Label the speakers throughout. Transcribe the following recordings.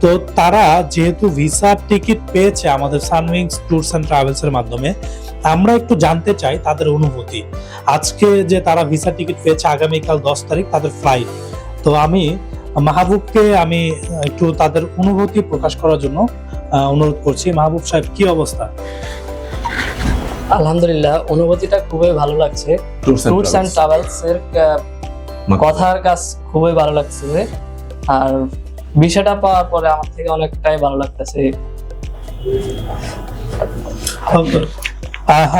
Speaker 1: তো তারা যেহেতু ভিসার টিকিট পেয়েছে আমাদের সানউইংস ট্যুরস অ্যান্ড ট্রাভেলস এর মাধ্যমে আমরা একটু জানতে চাই তাদের অনুভূতি। আজকে যে তারা ভিসা টিকিট পেয়েছে আগামীকাল দশ তারিখ তাদের ফ্লাইট তো আমি মাহবুবকে আমি একটু তাদের অনুভূতি প্রকাশ করার জন্য আহ, অনুরোধ করছি। মাহবুব সাহেব কি অবস্থা?
Speaker 2: আলহামদুলিল্লাহ অনুভূতিটা খুবই ভালো লাগছে।
Speaker 3: ট্যুরস
Speaker 2: ট্যুরস অ্যান্ড ট্রাভেলস এর কথার কাজ খুবই ভালো লাগছে। আর বিষয়টা পাওয়ার পরে আমার থেকে অনেকটাই ভালো লাগতেছে।
Speaker 1: আহ,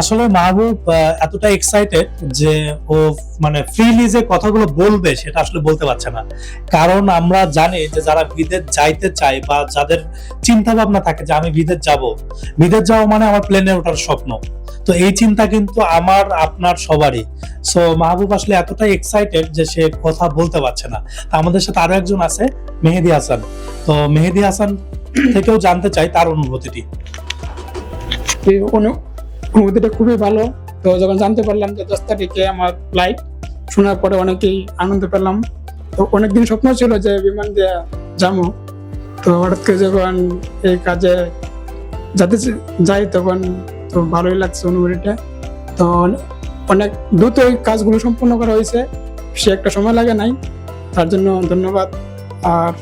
Speaker 1: আসলে মাহবুব এতটা এক্সাইটেড যে ও মানে ফ্রিলি যে কথাগুলো বলবে সেটা আসলে বলতে পারছে না। কারণ আমরা জানি যে যারা বিদেশ যাইতে চায় বা যাদের চিন্তা ভাবনা থাকে যে আমি বিদেশ যাব, বিদেশ যাওয়া মানে আমার প্লেনে ওঠার স্বপ্ন। তো এই চিন্তা কিন্তু আমার, আপনার সবারই। সো মাহবুব আসলে এতটাই এক্সাইটেড যে সে কথা বলতে পারছে না। আমাদের সাথে আরও একজন আছে, মেহেদি হাসান। তো মেহেদি হাসান থেকেও জানতে চাই তার অনুভূতিটি।
Speaker 4: অনুভূতিটা খুবই ভালো। তো যখন জানতে পারলাম যে দশ তারিখে আমার ফ্লাইট শোনার পরে অনেকেই আনন্দ পেলাম। তো অনেকদিন স্বপ্ন ছিল যে বিমান দিয়ে যাব। তো হঠাৎ করে যখন এই কাজে যাতে যাই তখন তো ভালোই লাগছে অনুভূতিটা। তো অনেক দ্রুত এই কাজগুলো সম্পূর্ণ করা হয়েছে। সে একটা সময় লাগে নাই। তার জন্য ধন্যবাদ। আর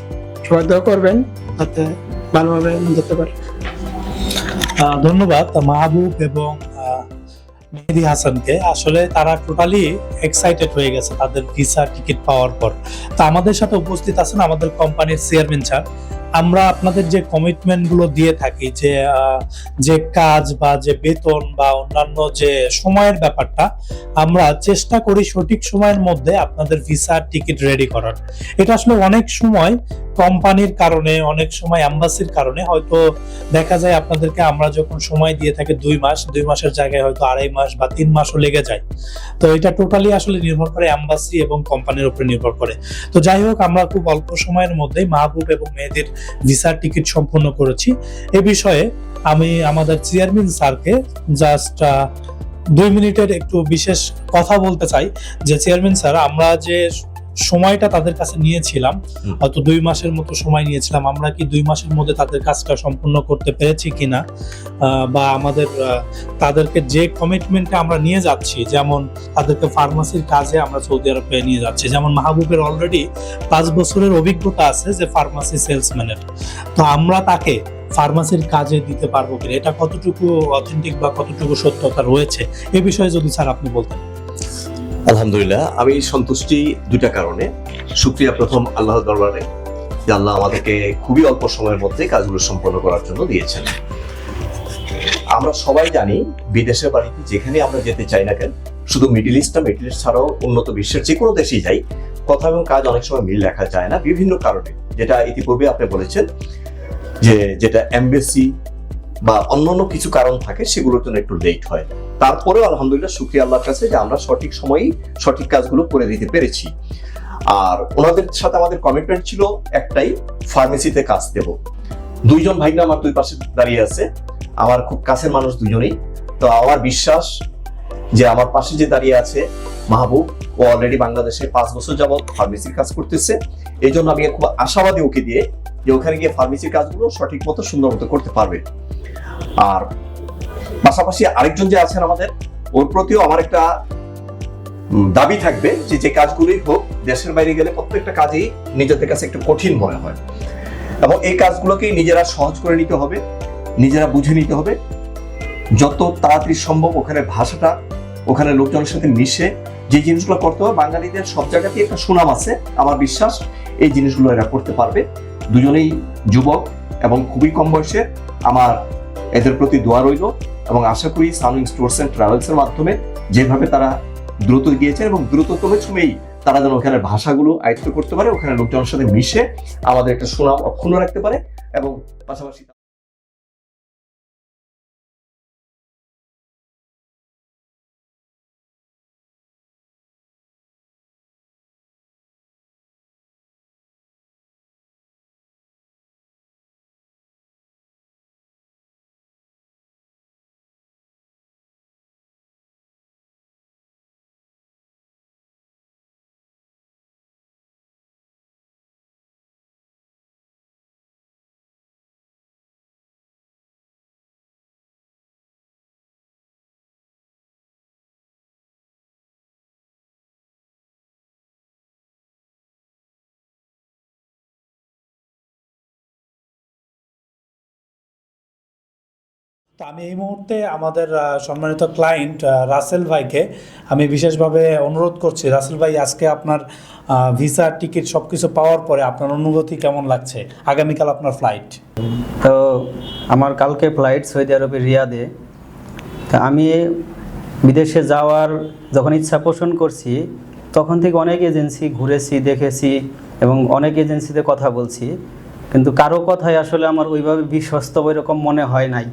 Speaker 4: সবাই দোয়া করবেন যাতে ভালোভাবে যেতে পারে।
Speaker 1: ধন্যবাদ মাহবুব এবং মেহেদি হাসানকে। আসলে তারা টোটালি এক্সাইটেড হয়ে গেছে তাদের ভিসা টিকিট পাওয়ার পর। তা আমাদের সাথে উপস্থিত আছেন আমাদের কোম্পানির চেয়ারম্যান স্যার আমরা আপনাদের যে কমিটমেন্টগুলো দিয়ে থাকি, যে যে কাজ বা যে বেতন বা অন্যান্য যে সময়ের ব্যাপারটা, আমরা চেষ্টা করি সঠিক সময়ের মধ্যে আপনাদের ভিসা টিকিট রেডি করার। এটা আসলে অনেক সময় কোম্পানির কারণে, অনেক সময় অ্যাম্বাসির কারণে, হয়তো দেখা যায় আপনাদেরকে আমরা যখন সময় দিয়ে থাকি দুই মাস, দুই মাসের জায়গায় হয়তো আড়াই মাস বা তিন মাসও লেগে যায়। তো এটা টোটালি আসলে নির্ভর করে অ্যাম্বাসি এবং কোম্পানির উপরে নির্ভর করে। তো যাই হোক, আমরা খুব অল্প সময়ের মধ্যেই মাহবুব এবং মেয়েদের ভিসার টিকিট সম্পন্ন করেছি। এ বিষয়ে আমি আমাদের চেয়ারম্যান স্যারকে জাস্ট দুই মিনিটের একটু বিশেষ কথা বলতে চাই। যে চেয়ারম্যান স্যার, আমরা যে সময়টা তাদের কাছে নিয়েছিলাম। হয়তো দুই মাসের মতো সময় নিয়েছিলাম। আমরা কি দুই মাসের মধ্যে তাদের কাজটা সম্পূর্ণ করতে পেরেছি কিনা? বা আমাদের তাদেরকে যে কমিটমেন্টে আমরা নিয়ে যাচ্ছি যেমন তাদেরকে ফার্মাসির কাজে আমরা সৌদি আরবে নিয়ে যাচ্ছি। যেমন মাহবুবের অলরেডি পাঁচ বছরের অভিজ্ঞতা আছে যে ফার্মাসি সেলসম্যানের তো আমরা তাকে ফার্মাসির কাজে দিতে পারব কিনা? এটা কতটুকু অথেন্টিক বা কতটুকু সত্যতা রয়েছে? এ বিষয়ে যদি স্যার আপনি বলতেন।
Speaker 3: আলহামদুলিল্লাহ, আমি সন্তুষ্টি দুইটা কারণে। সুক্রিয়া প্রথম আল্লাহর দরবারে, যে আল্লাহ আমাদেরকে খুবই অল্প সময়ের মধ্যে কাজগুলো সম্পন্ন করার জন্য দিয়েছেন। আমরা সবাই জানি, বিদেশের বাড়িতে যেখানে আমরা যেতে চাই না কেন, শুধু মিডিল ইস্ট ইস্টটা, মিডিল ইস্ট ছাড়াও উন্নত বিশ্বের যে কোনো দেশেই যাই, কথা এবং কাজ অনেক সময় মিল দেখা যায় না, বিভিন্ন কারণে। যেটা ইতিপূর্বে আপনি বলেছেন, যে যেটা এমবেসি বা অন্যান্য কিছু কারণ থাকে, সেগুলোর জন্য একটু লেট হয়। তারপরেও আলহামদুলিল্লাহ শুক্রিয়া আল্লাহর কাছে যে আমরা সঠিক সময়েই সঠিক কাজগুলো করে দিতে পেরেছি। আর ওনাদের সাথে আমাদের কমিটমেন্ট ছিল একটাই ফার্মেসিতে কাজ দেব। দুইজন ভাইনা আমার দুই পাশে দাঁড়িয়ে আছে। আমার খুব কাছের মানুষ দুজনেই। তো আমার বিশ্বাস যে আমার পাশে যে দাঁড়িয়ে আছে মাহবুব, ও অলরেডি বাংলাদেশে পাঁচ বছর যাবৎ ফার্মেসির কাজ করতেছে। এই জন্য আমি খুব আশাবাদী ওকে দিয়ে যে ওখানে গিয়ে ফার্মেসির কাজগুলো সঠিক মতো, সুন্দর মতো করতে পারবে। আর পাশাপাশি আরেকজন যে আছেন আমাদের, ওর প্রতিও আমার একটা দাবি থাকবে যে যে কাজগুলোই হোক, দেশের বাইরে গেলে প্রত্যেকটা কাজেই নিজেদের কাছে একটু কঠিন মনে হয়। এবং এই কাজগুলোকেই নিজেরা সহজ করে নিতে হবে, নিজেরা বুঝে নিতে হবে। যত তাড়াতাড়ি সম্ভব ওখানে ভাষাটা ওখানে লোকজনের সাথে মিশে যে জিনিসগুলো করতে হবে, বাঙালিদের সব জায়গাতেই একটা সুনাম আছে, আমার বিশ্বাস, এই জিনিসগুলো এরা করতে পারবে। দুজনেই যুবক এবং খুবই কম বয়সের, আমার এদের প্রতি দোয়া রইল এবং আশা করি সানুইং স্টোর্স অ্যান্ড ট্রাভেলসের মাধ্যমে যেভাবে তারা দ্রুত গিয়েছে এবং দ্রুততম ছুমেই তারা যেন ওখানে ভাষাগুলো আয়ত্ত করতে পারে, ওখানে লোকজনের সাথে মিশে আমাদের একটা সুনাম অক্ষুণ্ণ রাখতে পারে এবং পাশাপাশি
Speaker 1: তো আমি এই মুহূর্তে আমাদের সম্মানিত ক্লায়েন্ট রাসেল ভাইকে আমি বিশেষভাবে অনুরোধ করছি, রাসেল ভাই আজকে আপনার ভিসা টিকিট সব কিছু পাওয়ার পরে আপনার অনুভূতি কেমন লাগছে? আগামীকাল আপনার ফ্লাইট
Speaker 5: তো আমার কালকে ফ্লাইট সৌদি আরবের রিয়াদে। তা আমি বিদেশে যাওয়ার যখন ইচ্ছা পোষণ করছি, তখন থেকে অনেক এজেন্সি ঘুরেছি, দেখেছি এবং অনেক এজেন্সিতে কথা বলছি। কিন্তু কারও কথাই আসলে আমার ওইভাবে বিশ্বস্ত ওইরকম মনে হয় নাই।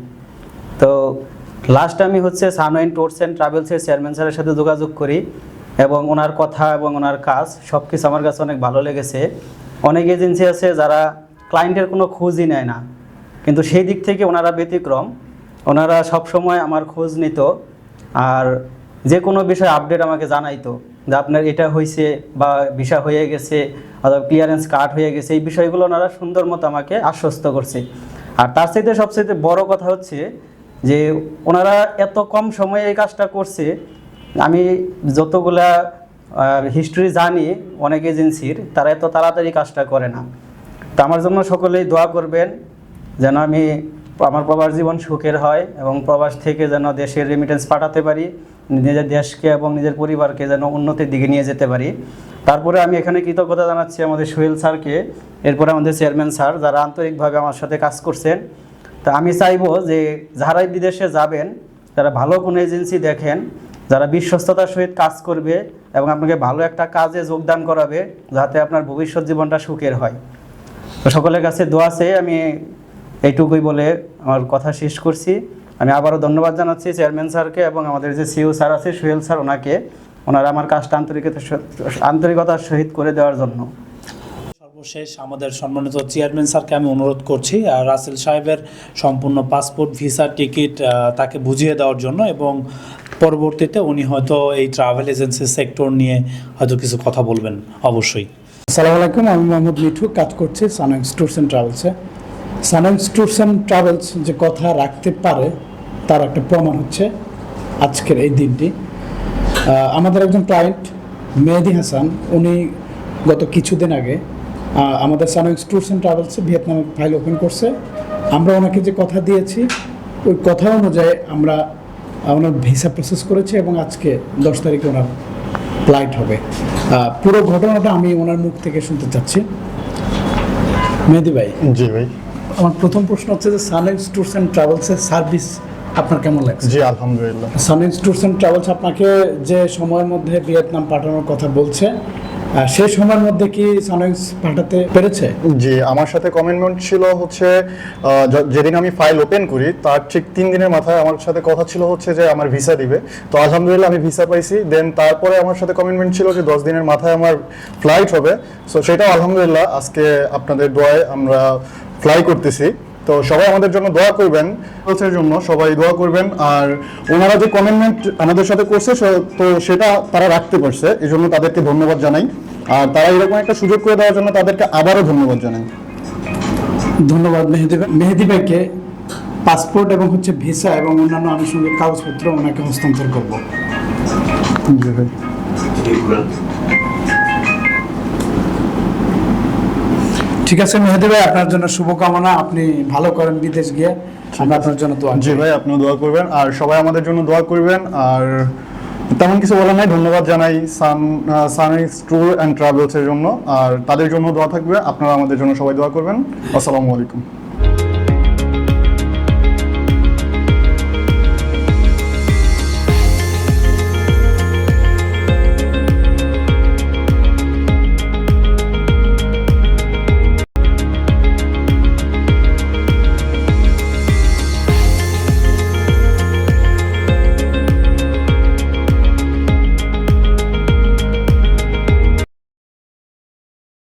Speaker 5: তো লাস্ট আমি হচ্ছে সানওয়াইন ট্যুরস অ্যান্ড ট্রাভেলসের চেয়ারম্যান স্যারের সাথে যোগাযোগ করি এবং ওনার কথা এবং ওনার কাজ সব কিছু আমার কাছে অনেক ভালো লেগেছে। অনেক এজেন্সি আছে যারা ক্লায়েন্টের কোনো খোঁজই নেয় না। কিন্তু সেই দিক থেকে ওনারা ব্যতিক্রম। ওনারা সব সময় আমার খোঁজ নিত আর যে কোনো বিষয়ে আপডেট আমাকে জানাইতো যে আপনার এটা হয়েছে বা ভিসা হয়ে গেছে অথবা ক্লিয়ারেন্স কার্ড হয়ে গেছে, এই বিষয়গুলো ওনারা সুন্দর মতো আমাকে আশ্বস্ত করছে। আর তার চাইতে সবচেয়ে বড় কথা হচ্ছে যে ওনারা এত কম সময়ে এই কাজটা করছে, আমি যতগুলা হিস্ট্রি জানি, অনেক এজেন্সির তারা এত তাড়াতাড়ি কাজটা করে না। তো আমার জন্য সকলেই দোয়া করবেন, যেন আমি আমার প্রবাস জীবন সুখের হয় এবং প্রবাস থেকে যেন দেশের রেমিটেন্স পাঠাতে পারি, নিজের দেশকে এবং নিজের পরিবারকে যেন উন্নতির দিকে নিয়ে যেতে পারি। তারপরে আমি এখানে কৃতজ্ঞতা জানাচ্ছি আমাদের সোহেল স্যারকে, এরপরে আমাদের চেয়ারম্যান স্যার, যারা আন্তরিকভাবে আমার সাথে কাজ করছেন। তা আমি চাইব যে যারাই বিদেশে যাবেন, তারা ভালো কোনো এজেন্সি দেখেন, যারা বিশ্বস্ততার সহিত কাজ করবে এবং আপনাকে ভালো একটা কাজে যোগদান করাবে, যাতে আপনার ভবিষ্যৎ জীবনটা সুখের হয়। তো সকলের কাছে দোয়া চেয়ে আমি এইটুকুই বলে আমার কথা শেষ করছি। আমি আবারও ধন্যবাদ জানাচ্ছি চেয়ারম্যান স্যারকে এবং আমাদের যে সিও স্যার আছে, সুহেল স্যার, ওনাকে। ওনারা আমার কাজটা আন্তরিকতা আন্তরিকতার সহিত করে দেওয়ার জন্য।
Speaker 1: সর্বশেষ আমাদের সম্মানিত চেয়ারম্যান স্যারকে আমি অনুরোধ করছি রাসেল সাহেবের সম্পূর্ণ পাসপোর্ট, ভিসা, টিকিট তাকে বুঝিয়ে দেওয়ার জন্য এবং পরবর্তীতে উনি হয়তো এই ট্রাভেল এজেন্সি সেক্টর নিয়ে হয়তো কিছু কথা বলবেন, অবশ্যই।
Speaker 4: আসসালামু আলাইকুম, আমি মোহাম্মদ মিঠু, কাজ করছি সানএক্স ট্যুরস অ্যান্ড ট্রাভেলসে সানএক্স ট্যুরস অ্যান্ড ট্রাভেলস যে কথা রাখতে পারে, তার একটা প্রমাণ হচ্ছে আজকের এই দিনটি। আমাদের একজন ক্লায়েন্ট মেহেদি হাসান, উনি গত কিছুদিন আগে আমাদের সানএক্স ট্যুরস অ্যান্ড ট্রাভেলসে ভিয়েতনামে ফাইল ওপেন করছে। আমরা ওনাকে যে কথা দিয়েছি ওই কথা অনুযায়ী আমরা ওনার ভিসা প্রসেস করেছি এবং আজকে দশ তারিখে ওনার ফ্লাইট হবে। পুরো ঘটনাটা আমি ওনার মুখ থেকে শুনতে চাচ্ছি। মেহেদি ভাই
Speaker 6: জি ভাই।
Speaker 4: আমার প্রথম প্রশ্ন হচ্ছে যে সানএক্স ট্যুরস অ্যান্ড ট্রাভেলসের সার্ভিস আপনার কেমন লাগছে?
Speaker 6: জি আলহামদুলিল্লাহ।
Speaker 4: সানএক্স ট্যুরস অ্যান্ড ট্রাভেলস আপনাকে যে সময়ের মধ্যে ভিয়েতনাম পাঠানোর কথা বলছে আহ, সেই সময়ের মধ্যে কি সানএক্স পাঠাতে পেরেছে?
Speaker 6: জি আমার সাথে কমিটমেন্ট ছিল হচ্ছে যেদিন আমি ফাইল ওপেন করি তার ঠিক তিন দিনের মাথায় আমার সাথে কথা ছিল হচ্ছে যে আমার ভিসা দিবে। তো আলহামদুলিল্লাহ আমি ভিসা পাইছি। দেন তারপরে আমার সাথে কমিটমেন্ট ছিল যে দশ দিনের মাথায় আমার ফ্লাইট হবে। সো সেটাও আলহামদুলিল্লাহ আজকে আপনাদের দোয়ায় আমরা ফ্লাই করতেছি। তো সবাই আমাদের জন্য দোয়া করবেন। হচ্ছে জন্য সবাই দোয়া করবেন। আর ওনারা যে কমিটমেন্ট আমাদের সাথে করছে তো সেটা তারা রাখতে পারছে। এই জন্য তাদেরকে ধন্যবাদ জানাই। আর তারা এরকম একটা সুযোগ করে দেওয়ার জন্য তাদেরকে আবারও ধন্যবাদ জানাই।
Speaker 4: ধন্যবাদ মেহেদি ভাই মেহেদি ভাইকে পাসপোর্ট এবং হচ্ছে ভিসা এবং অন্যান্য আনুষঙ্গিক কাগজপত্র ওনাকে হস্তান্তর করব
Speaker 6: জি ভাই
Speaker 4: ঠিক আছে মেহেদি ভাই আপনার জন্য শুভকামনা। আপনি ভালো করেন বিদেশ গিয়ে। আমরা আপনার জন্য দোয়া
Speaker 6: জি ভাই আপনিও দোয়া করবেন। আর সবাই আমাদের জন্য দোয়া করবেন। আর তেমন কিছু বলার নাই ধন্যবাদ জানাই সান সানিক্স ট্যুর অ্যান্ড ট্রাভেলসের জন্য। আর তাদের জন্য দোয়া থাকবে। আপনারা আমাদের জন্য সবাই দোয়া করবেন। আসসালামু আলাইকুম।